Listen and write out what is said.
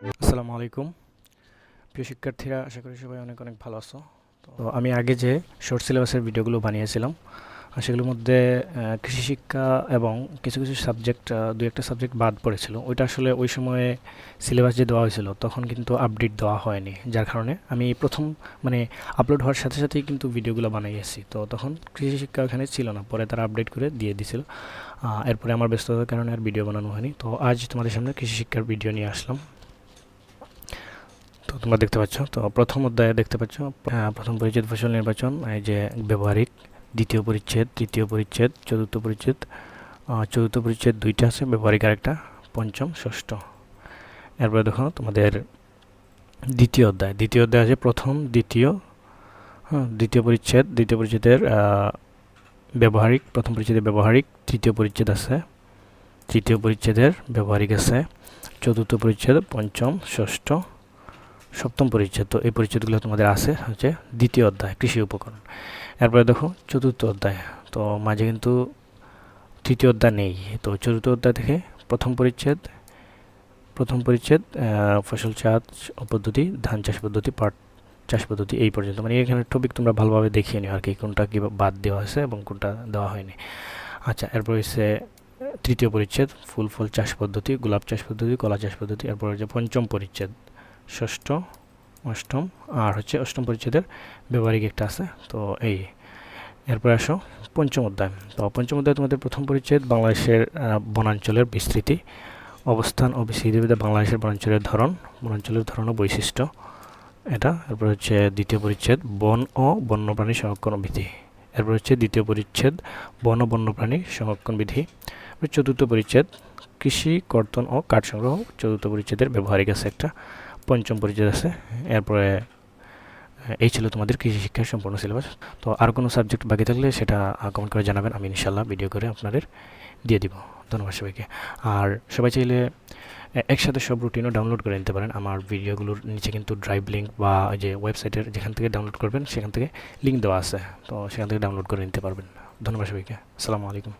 আসসালামু আলাইকুম। প্রিয় শিক্ষার্থীরা, আশা করি সবাই অনেক অনেক ভালো আছো। তো আমি আগে যে শর্ট সিলেবাসের ভিডিওগুলো বানিয়েছিলাম সেগুলোর মধ্যে কৃষি শিক্ষা এবং কিছু কিছু সাবজেক্ট দু একটা সাবজেক্ট বাদ পড়েছিল। ওইটা আসলে ওই সময়ে সিলেবাস যে দেওয়া হয়েছিল, তখন কিন্তু আপডেট দেওয়া হয়নি। যার কারণে আমি প্রথম মানে আপলোড হওয়ার সাথে সাথেই কিন্তু ভিডিওগুলো বানিয়েছি তো তখন কৃষি শিক্ষা ওখানে ছিল না, পরে তারা আপডেট করে দিয়ে দিছিল। এরপরে আমার ব্যস্ততার কারণে আর ভিডিও বানানো হয়নি। তো আজ তোমাদের সামনে কৃষি শিক্ষার ভিডিও নিয়ে আসলাম। তোমরা দেখতে পাচ্ছ। তো প্রথম অধ্যায়ে দেখতে পাচ্ছ প্রথম পরিচ্ছেদ, ফসল নির্বাচন, এই যে ব্যবহারিক, দ্বিতীয় পরিচ্ছেদ, তৃতীয় পরিচ্ছেদ, চতুর্থ পরিচ্ছেদ চতুর্থ পরিচ্ছেদ দুইটা আছে, ব্যবহারিক আরেকটা, পঞ্চম, ষষ্ঠ। এরপরে দেখো তোমাদের দ্বিতীয় অধ্যায়। দ্বিতীয় অধ্যায় আছে প্রথম, দ্বিতীয় হ্যাঁ দ্বিতীয় পরিচ্ছেদ, দ্বিতীয় পরিচ্ছেদের ব্যবহারিক, প্রথম পরিচ্ছেদের ব্যবহারিক, তৃতীয় পরিচ্ছেদ আছে, তৃতীয় পরিচ্ছেদের ব্যবহারিক আছে, চতুর্থ পরিচ্ছেদ, পঞ্চম, ষষ্ঠ সপ্তম পরিচ্ছেদ। তো এই পরিচ্ছেদগুলো তোমাদের আছে হচ্ছে দ্বিতীয় অধ্যায়, কৃষি উপকরণ। এরপরে দেখো চতুর্থ অধ্যায়। তো মাঝে কিন্তু তৃতীয় অধ্যায় নেই। তো চতুর্থ অধ্যায় থেকে প্রথম পরিচ্ছেদ প্রথম পরিচ্ছেদ ফসল চাষ পদ্ধতি, ধান চাষ পদ্ধতি, পাট চাষ পদ্ধতি এই পর্যন্ত। মানে এখানে টপিক তোমরা ভালোভাবে দেখিয়ে নিও আর কি, কোনটা কী বাদ দেওয়া হয়েছে এবং কোনটা দেওয়া হয়নি। আচ্ছা এরপর হচ্ছে তৃতীয় পরিচ্ছেদ, ফুল ফল চাষ পদ্ধতি, গোলাপ চাষ পদ্ধতি, কলা চাষ পদ্ধতি, এরপর হচ্ছে পঞ্চম পরিচ্ছেদ। ষষ্ঠ, অষ্টম আর হচ্ছে অষ্টম পরিচ্ছেদের ব্যবহারিক একটা আছে। তো এই, এরপর আসো পঞ্চম অধ্যায়। তো পঞ্চম অধ্যায় তোমাদের প্রথম পরিচ্ছেদ বাংলাদেশের বনাঞ্চলের বিস্তৃতি। অবস্থান ও বিস্তৃতিভেদে বাংলাদেশের বনাঞ্চলের ধরন বনাঞ্চলের ধরন ও বৈশিষ্ট্য। এটা, এরপর হচ্ছে দ্বিতীয় পরিচ্ছেদ বন ও বন্যপ্রাণী সংরক্ষণ বিধি। এরপর হচ্ছে দ্বিতীয় পরিচ্ছেদ বন ও বন্যপ্রাণী সংরক্ষণ বিধি। চতুর্থ পরিচ্ছেদ কৃষি, কর্তন ও কাঠ সংগ্রহ। চতুর্থ পরিচ্ছেদের ব্যবহারিক আছে একটা। পঞ্চম পরিচ্ছেদ আছে। এরপরে এই ছিল তোমাদের কৃষি শিক্ষার সম্পূর্ণ সিলেবাস তো আর কোনো সাবজেক্ট বাকি থাকলে সেটা কমেন্ট করে জানাবেন। আমি ইনশাল্লাহ ভিডিও করে আপনাদের দিয়ে দিব। ধন্যবাদ সবাইকে। আর সবাই চাইলে একসাথে সব রুটিনও ডাউনলোড করে নিতে পারেন। আমার ভিডিওগুলোর নিচে কিন্তু ড্রাইভ লিঙ্ক বা যে ওয়েবসাইটের যেখান থেকে ডাউনলোড করবেন, সেখান থেকে লিঙ্ক দেওয়া আছে। তো সেখান থেকে ডাউনলোড করে নিতে পারবেন। ধন্যবাদ সবাইকে। আসসালামু আলাইকুম।